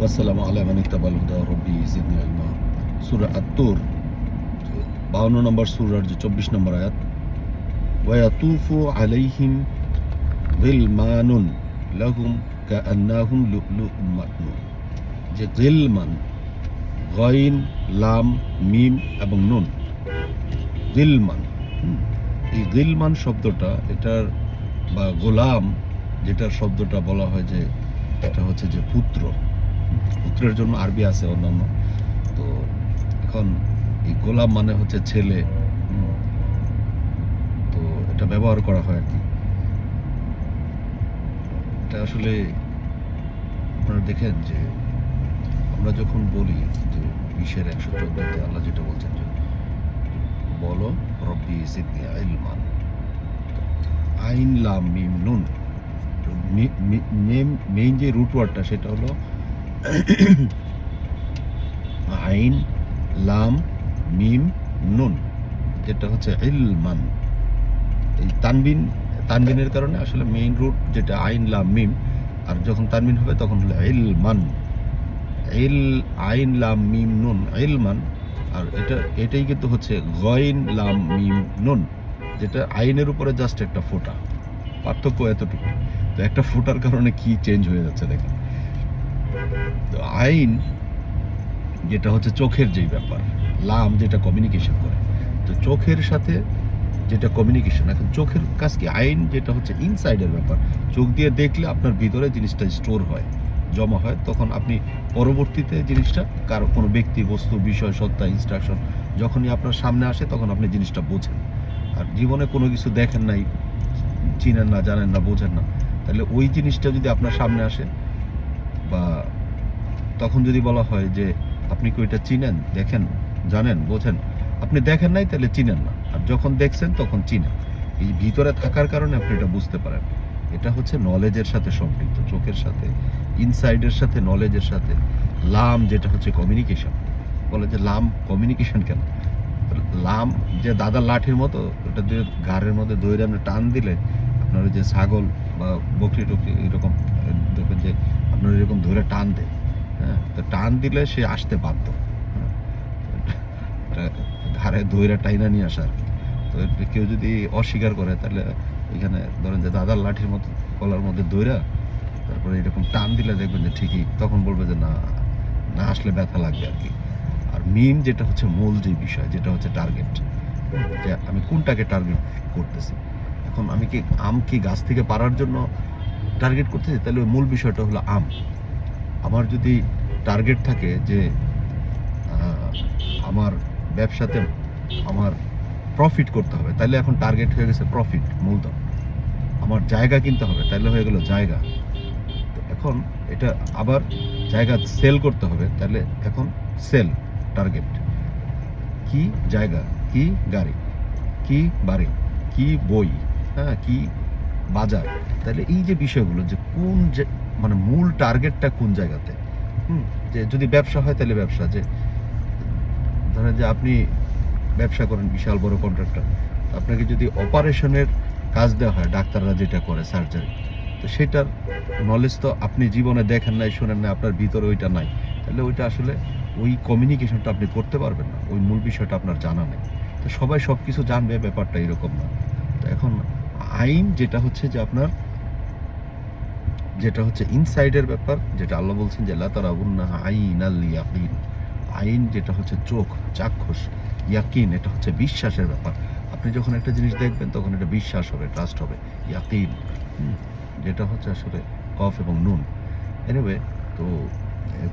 ওয়াসালামু আলা মান ইত্তাবাল হুদা রব্বি জিদনি ইলমা সূরা আত-তুর 52 নম্বর যে 24 নম্বর আয়াত ওয়া ইয়াতুফু আলাইহিম গিলমানুন লাহুম কাআন্নাহুম মাকনুন যে গিলমান, গইন, লাম, মিম এবং নুন। গিলমান এই গিলমান শব্দটা, এটার বা গোলাম, যেটার শব্দটা বলা হয় যে, এটা হচ্ছে যে পুত্র। পুত্রের জন্য আরবি আছে অন্যান্য। তো এখন এই গোলাম মানে হচ্ছে ছেলে। তো এটা ব্যবহার করা হয় আর কি। এটা আসলে আপনারা দেখেন যে আমরা যখন বলি যে বিশের একশো চোদ্দতে আল্লাহ যেটা বলছেন যে, বলো, রব্বি সিদ্দি ইলমান আইন লাম মিম নুন। মেইন যে রুট ওয়ার্ডটা সেটা হলো আইন, লাম, মিম, নুন, যেটা হচ্ছে ইলমান। এই তানবিন, তানবিনের কারণে আসলে মেইন রুট যেটা আইন, লাম, মিম, আর যখন তানবিন হবে তখন হলো ইলমান। ইল, আইন, লাম, মিম, নুন, ইলমান, আর এটা, এটাই কিন্তু হচ্ছে গইন, লাম, মিম, নুন, যেটা আইনের উপরে জাস্ট একটা ফোটা। পার্থক্য এতটুকু তো একটা ফোটার কারণে কি চেঞ্জ হয়ে যাচ্ছে দেখেন। আইন যেটা হচ্ছে চোখের যেই ব্যাপার, লাম যেটা কমিউনিকেশন করে। তো চোখের সাথে যেটা কমিউনিকেশন এখন চোখের কাজ কি? আইন যেটা হচ্ছে ইনসাইডের ব্যাপার। চোখ দিয়ে দেখলে আপনার ভিতরে জিনিসটা স্টোর হয়, জমা হয়, তখন আপনি পরবর্তীতে জিনিসটা কারও কোনো ব্যক্তি, বস্তু, বিষয়, সত্তা ইনস্ট্রাকশন যখনই আপনার সামনে আসে, তখন আপনি জিনিসটা বোঝেন। আর জীবনে কোনো কিছু দেখেন নাই, চিনেন না, জানেন না, বোঝেন না, তাহলে ওই জিনিসটা যদি আপনার সামনে আসে বা তখন যদি বলা হয় যে আপনি কি ওইটা চিনেন, দেখেন, জানেন, বোঝেন, আপনি দেখেন নাই তাহলে চিনেন না। আর যখন দেখছেন তখন চিনেন। এই ভিতরে থাকার কারণে আপনি এটা বুঝতে পারেন। এটা হচ্ছে নলেজের সাথে সম্পৃক্ত, চোখের সাথে ইনসাইডের সাথে নলেজের সাথে। লাম যেটা হচ্ছে কমিউনিকেশন বলে যে লাম কমিউনিকেশন কেন? লাম যে দাদার লাঠির মতো, ওটা দিয়ে ঘাড়ের মধ্যে দইরে আপনি টান দিলে, আপনার যে ছাগল বা বকরি টকরি এরকম যে আপনার এরকম ধরে টান দেয়। তো টান দিলে সে আসতে বাধ্য। হ্যাঁ, ঘাড়ে দইরা টাইনা নিয়ে আসা আর কি। তো কেউ যদি অস্বীকার করে তাহলে এখানে ধরেন যে দাদার লাঠির মতো কলার মধ্যে দইরা তারপরে এরকম টান দিলে দেখবেন যে ঠিকই তখন বলবে যে না না আসলে ব্যথা লাগবে আর কি। আর মেন যেটা হচ্ছে মূল যে বিষয় যেটা হচ্ছে টার্গেট যে আমি কোনটাকে টার্গেট করতেছি? এখন আমি কি আম কি গাছ থেকে পারার জন্য টার্গেট করতেছি? তাহলে মূল বিষয়টা হলো আম। আমার যদি টার্গেট থাকে যে আমার ব্যবসাতে আমার প্রফিট করতে হবে। তাহলে এখন টার্গেট হয়ে গেছে প্রফিট মূলধন। আমার জায়গা কিনতে হবে তাহলে হয়ে গেল জায়গা। তো এখন এটা আবার জায়গা সেল করতে হবে তাহলে এখন সেল টার্গেট কি জায়গা, কি গাড়ি, কি বাড়ি, কি বই হ্যাঁ কি বাজার তাহলে এই যে বিষয়গুলো যে কোন মানে মূল টার্গেটটা কোন জায়গাতে? হুম, যে যদি ব্যবসা হয় তাহলে ব্যবসা, যে ধরেন যে আপনি ব্যবসা করেন বিশাল বড় কন্ট্রাক্টর আপনাকে যদি অপারেশনের কাজ দেওয়া হয়, ডাক্তাররা যেটা করে সার্জারি তো সেটার নলেজ তো আপনি জীবনে দেখেন নাই, শোনেন না আপনার ভিতরে ওইটা নাই, তাহলে ওইটা আসলে ওই কমিউনিকেশনটা আপনি করতে পারবেন না, ওই মূল বিষয়টা আপনার জানা নেই, তো সবাই সব কিছু জানবে, ব্যাপারটা এরকম না, তো এখন আইন যেটা হচ্ছে যে আপনার যেটা হচ্ছে ইনসাইডের ব্যাপার, যেটা আল্লাহ বলছেন যে লাতারা উন্নাহা আইন আল ইয়াকিন। আইন যেটা হচ্ছে চোখ, চাক্ষুষ, ইয়াকিন, এটা হচ্ছে বিশ্বাসের ব্যাপার। আপনি যখন একটা জিনিস দেখবেন, তখন এটা বিশ্বাস হবে ট্রাস্ট হবে, ইয়াকিন। যেটা হচ্ছে আসলে কফ এবং নুন। এনিওয়ে তো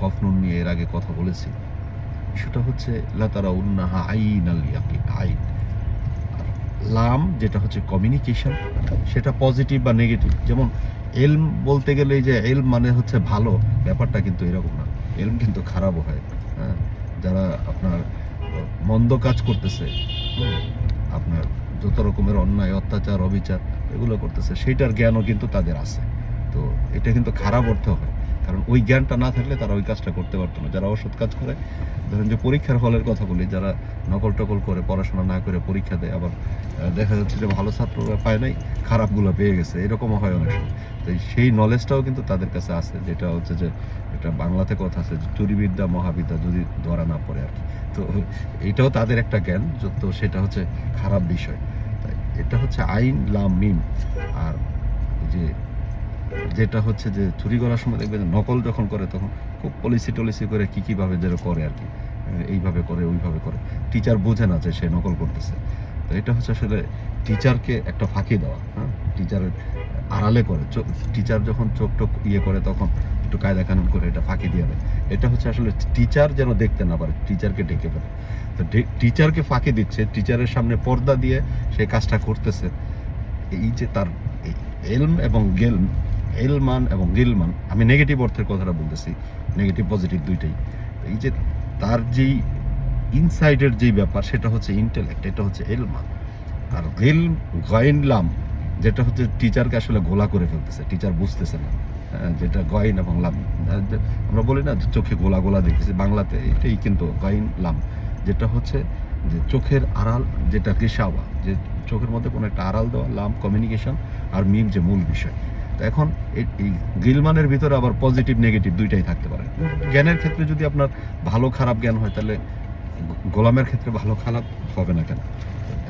কফ, নুন নিয়ে এর আগে কথা বলেছি। সেটা হচ্ছে লাতারা উন্নাহা আইন আল ইয়াকিন। আইন। লাম, যেটা হচ্ছে কমিউনিকেশন সেটা পজিটিভ বা নেগেটিভ যেমন এলম বলতে গেলে যে এলম মানে হচ্ছে ভালো, ব্যাপারটা কিন্তু এরকম না। এলম কিন্তু খারাপও হয় হ্যাঁ? যারা আপনার মন্দ কাজ করতেছে আপনার যত রকমের অন্যায়, অত্যাচার, অবিচার, এগুলো করতেছে সেটার জ্ঞানও কিন্তু তাদের আছে। তো এটা কিন্তু খারাপ অর্থ হয়। কারণ ওই জ্ঞানটা না থাকলে তারা ওই কাজটা করতে পারতো না। যারা অসৎ কাজ করে, ধরেন যে পরীক্ষার হলের কথা বলি, যারা নকল টকল করে, পড়াশোনা না করে, পরীক্ষা দেয়, আবার দেখা যাচ্ছে যে ভালো ছাত্ররা পায় নাই, খারাপগুলো পেয়ে গেছে, এরকমও হয় অনেক সময়। তো সেই নলেজটাও কিন্তু তাদের কাছে আছে, যেটা হচ্ছে যে, এটা বাংলাতে কথা আছে চুরিবিদ্যা, মহাবিদ্যা যদি ধরা না পড়ে আর কি। তো এটাও তাদের একটা জ্ঞান তো সেটা হচ্ছে খারাপ বিষয়। তাই এটা হচ্ছে আইন লাম মিম। আর যেটা হচ্ছে যে চুরি করার সময় দেখবে যে নকল যখন করে তখন খুব পলিসি টলিসি করে কী কীভাবে যেটা করে আর কি। এইভাবে করে, ওইভাবে করে। টিচার বোঝে না যে সে নকল করতেছে। তো এটা হচ্ছে আসলে টিচারকে একটা ফাঁকি দেওয়া হ্যাঁ? টিচারের আড়ালে করে। টিচার যখন চোখ টোক ইয়ে করে তখন একটু কায়দা কানুন করে এটা ফাঁকি দিয়ে দেয়। এটা হচ্ছে আসলে টিচার যেন দেখতে না পারে টিচারকে ডেকে ফেলে। তো টিচারকে ফাঁকি দিচ্ছে টিচারের সামনে পর্দা দিয়ে সেই কাজটা করতেছে। এই যে তার এলম এবং গেলম এলমান এবং গিলমান আমি নেগেটিভ অর্থের কথাটা বলতেছি নেগেটিভ পজিটিভ দুইটাই। এই যে তার যেই ইনসাইডের যেই ব্যাপার সেটা হচ্ছে ইন্টেলেক্ট এটা হচ্ছে এলমান। আর গিল গয়েনলাম যেটা হচ্ছে টিচারকে আসলে গোলা করে ফেলতেছে টিচার বুঝতেছে না হ্যাঁ, যেটা গয়েন এবং লাম। আমরা বলি না চোখে গোলা গোলা দেখতেছি বাংলাতে এটাই কিন্তু গয়েন লাম যেটা হচ্ছে যে চোখের আড়াল যেটা গেসাওয়া যে চোখের মধ্যে কোনো একটা আড়াল দেওয়া লাম কমিউনিকেশন আর মিম যে মূল বিষয়। এখন এই- গিলমানের ভিতরে আবার পজিটিভ নেগেটিভ দুইটাই থাকতে পারে জ্ঞানের ক্ষেত্রে যদি আপনার ভালো, খারাপ জ্ঞান হয়, তাহলে গোলামের ক্ষেত্রে ভালো, খারাপ হবে না কেন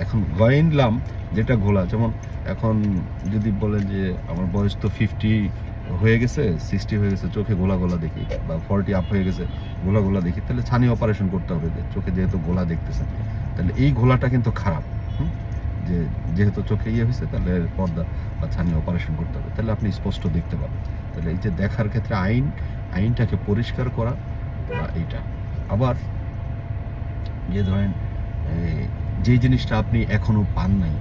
এখন গয়েনলাম যেটা গোলা, যেমন এখন যদি বলেন যে আমার বয়স তো ফিফটি হয়ে গেছে সিক্সটি হয়ে গেছে, চোখে গোলা গোলা দেখি, বা ফর্টি আপ হয়ে গেছে, গোলা গোলা দেখি, তাহলে ছানি অপারেশন করতে হবে চোখে যেহেতু গোলা দেখতেছে, তাহলে এই গোলাটা কিন্তু খারাপ? যে যেহেতু চোখে ইয়ে হয়েছে, তাহলে পর্দা বা ছানি অপারেশন করতে হবে। তাহলে আপনি স্পষ্ট দেখতে পাবেন। তাহলে এই যে দেখার ক্ষেত্রে আইন, আইনটাকে পরিষ্কার করা এইটা। আবার যে ধরেন যে জিনিসটা আপনি এখনও পান নাই,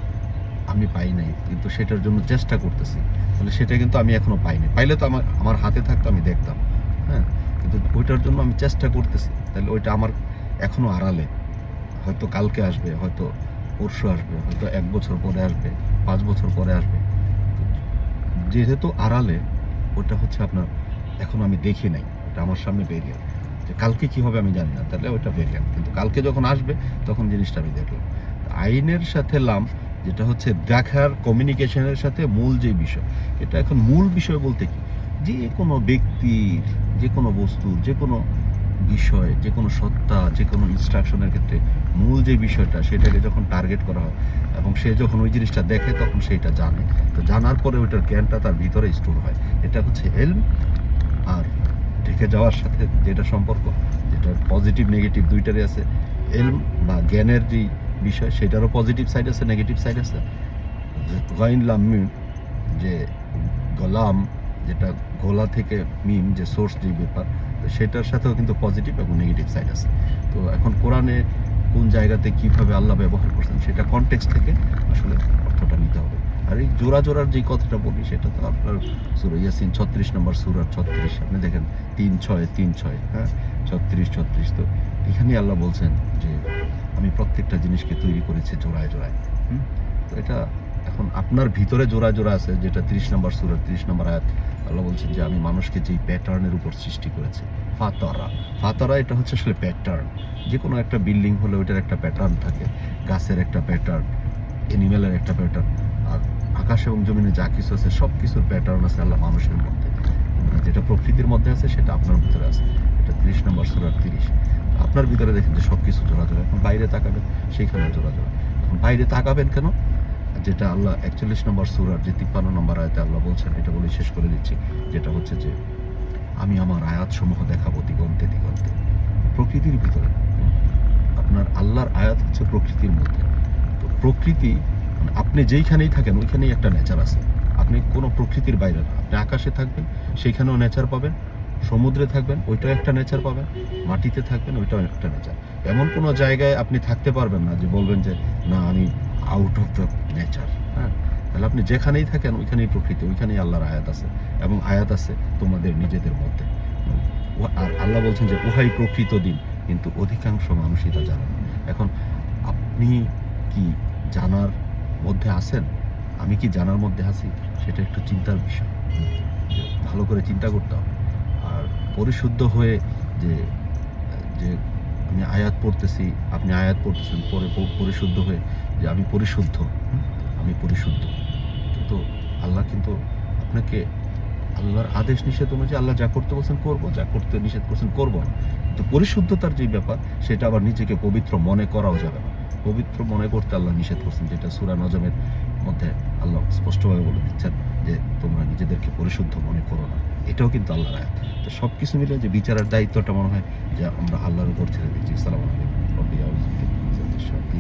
আমি পাই নাই, কিন্তু সেটার জন্য চেষ্টা করতেছি, তাহলে সেটা কিন্তু আমি এখনও পাইনি পাইলে তো আমার আমার হাতে থাকতো, আমি দেখতাম। হ্যাঁ? কিন্তু ওইটার জন্য আমি চেষ্টা করতেছি, তাহলে ওইটা আমার এখনও আড়ালে। হয়তো কালকে আসবে, হয়তো পরশু আসবে, হয়তো এক বছর পরে আসবে, পাঁচ বছর পরে আসবে। যেহেতু আড়ালে, ওটা হচ্ছে আপনার, এখন আমি দেখি নাই, ওটা আমার সামনে বেরিয়ে যে কালকে কি হবে আমি জানি না, তাহলে ওটা বেরিয়ে কিন্তু কালকে যখন আসবে, তখন জিনিসটা আমি দেখলাম। আইনের সাথে লাম, যেটা হচ্ছে দেখার কমিউনিকেশনের সাথে মূল যে বিষয়, এটা এখন মূল বিষয় বলতে কি? যে কোনো ব্যক্তির যে কোনো বস্তুর যে কোনো বিষয়, যে কোনো সত্তা, যে কোনো ইনস্ট্রাকশনের ক্ষেত্রে মূল যে বিষয়টা সেটাকে যখন টার্গেট করা হয় এবং সে যখন ওই জিনিসটা দেখে তখন সেটা জানে। তো জানার পরে ওইটার জ্ঞানটা তার ভিতরে স্টোর হয়। এটা হচ্ছে হেলম আর ঢেকে যাওয়ার সাথে যেটা সম্পর্ক, যেটা পজিটিভ নেগেটিভ দুইটারই আছে। এলম বা জ্ঞানের যে বিষয় সেটারও পজিটিভ সাইড আছে নেগেটিভ সাইড আছে। গাইন লাম মিম, যে গোলাম, যেটা গোলা থেকে মিম, যে সোর্স যে ব্যাপার সেটার সাথেও কিন্তু পজিটিভ এবং নেগেটিভ সাইড আছে। তো এখন কোরআনে কোন জায়গাতে কীভাবে আল্লাহ ব্যবহার করছেন সেটা কনটেক্সট থেকে আসলে অর্থটা নিতে হবে। আর এই জোড়া জোড়ার যে কথাটা বলি, সেটা তো আপনার সুর ইয়াসিন ছত্রিশ নম্বর সুরার ছত্রিশ। আপনি দেখেন, তিন ছয় তিন ছয় হ্যাঁ? ছত্রিশ ছত্রিশ। তো এখানেই আল্লাহ বলছেন যে, আমি প্রত্যেকটা জিনিসকে তৈরি করেছি জোড়ায় জোড়ায়। হুম? তো এটা এখন আপনার ভিতরে জোড়া জোড়া আছে, যেটা তিরিশ নম্বর সুরার তিরিশ নম্বর আয়াত। আল্লাহ বলছেন যে, আমি মানুষকে যেই প্যাটার্নের উপর সৃষ্টি করেছি, ফাতরা। ফাতরা এটা হচ্ছে আসলে প্যাটার্ন। যে কোনো একটা বিল্ডিং হলে ওইটার একটা প্যাটার্ন থাকে, গাছের একটা প্যাটার্ন এনিম্যালের একটা প্যাটার্ন, আর আকাশ এবং জমিনে যা কিছু আছে সব কিছুর প্যাটার্ন আছে আল্লাহ মানুষের মধ্যে। যেটা প্রকৃতির মধ্যে আছে, সেটা আপনার ভিতরে আছে। এটা তিরিশ নম্বর সুরার তিরিশ। আপনার ভিতরে দেখেন যে সব কিছু জোড়া জোড়া। এখন বাইরে তাকাবেন সেইখানে জোড়া জোড়া। এখন বাইরে তাকাবেন কেন? যেটা আল্লাহ একচল্লিশ নম্বর সুরার যে তিপ্পান্ন নম্বর আয়াতে আল্লাহ বলছেন, এটা বলে শেষ করে দিচ্ছি, যেটা হচ্ছে যে আমি আমার আয়াত সমূহ দেখাবো দিগন্তে দিগন্তে। প্রকৃতির ভিতরে। আপনার আল্লাহর আয়াত হচ্ছে প্রকৃতির মধ্যে। তো প্রকৃতি মানে আপনি যেইখানেই থাকেন, ওইখানেই একটা নেচার আছে। আপনি কোনো প্রকৃতির বাইরে না। আপনি আকাশে থাকবেন সেইখানেও নেচার পাবেন, সমুদ্রে থাকবেন, ওইটাও একটা নেচার পাবেন, মাটিতে থাকবেন, ওইটাও একটা নেচার এমন কোনো জায়গায় আপনি থাকতে পারবেন না যে বলবেন যে, না, আমি আউট অফ দ্য নেচার হ্যাঁ তাহলে আপনি যেখানেই থাকেন, ওইখানেই প্রকৃতি, ওইখানেই আল্লাহর আয়াত আছে এবং আয়াত আছে তোমাদের নিজেদের মধ্যে। আর আল্লাহ বলছেন যে, উহাই প্রকৃত দিন। কিন্তু অধিকাংশ মানুষই তা জানে এখন আপনি কি জানার মধ্যে আছেন? আমি কি জানার মধ্যে আছি? সেটা একটু চিন্তার বিষয়। ভালো করে চিন্তা করতে হবে। আর পরিশুদ্ধ হয়ে যে যে আমি আয়াত পড়তেছি, আপনি আয়াত পড়তেছেন, পরে পরিশুদ্ধ হয়ে যে আমি পরিশুদ্ধ আমি পরিশুদ্ধ। কিন্তু আল্লাহ কিন্তু আপনাকে আল্লাহর আদেশ নিষেধ অনুযায়ী আল্লাহ যা করতে বলছেন করব, যা করতে নিষেধ করছেন করব না। কিন্তু পরিশুদ্ধতার যে ব্যাপার, সেটা আবার নিজেকে পবিত্র মনে করাও যাবে না। পবিত্র মনে করতে আল্লাহ নিষেধ করছেন, যেটা সুরা নজমের মধ্যে আল্লাহ স্পষ্টভাবে বলে দিচ্ছেন যে তোমরা নিজেদেরকে পরিশুদ্ধ মনে করো না। এটাও কিন্তু আল্লাহর আয়াত। তো সব কিছু মিলে যে বিচারের দায়িত্বটা মনে হয় যে আমরা আল্লাহর উপর ছেড়ে দিচ্ছি। সালাম আলাইকুম। রব্বি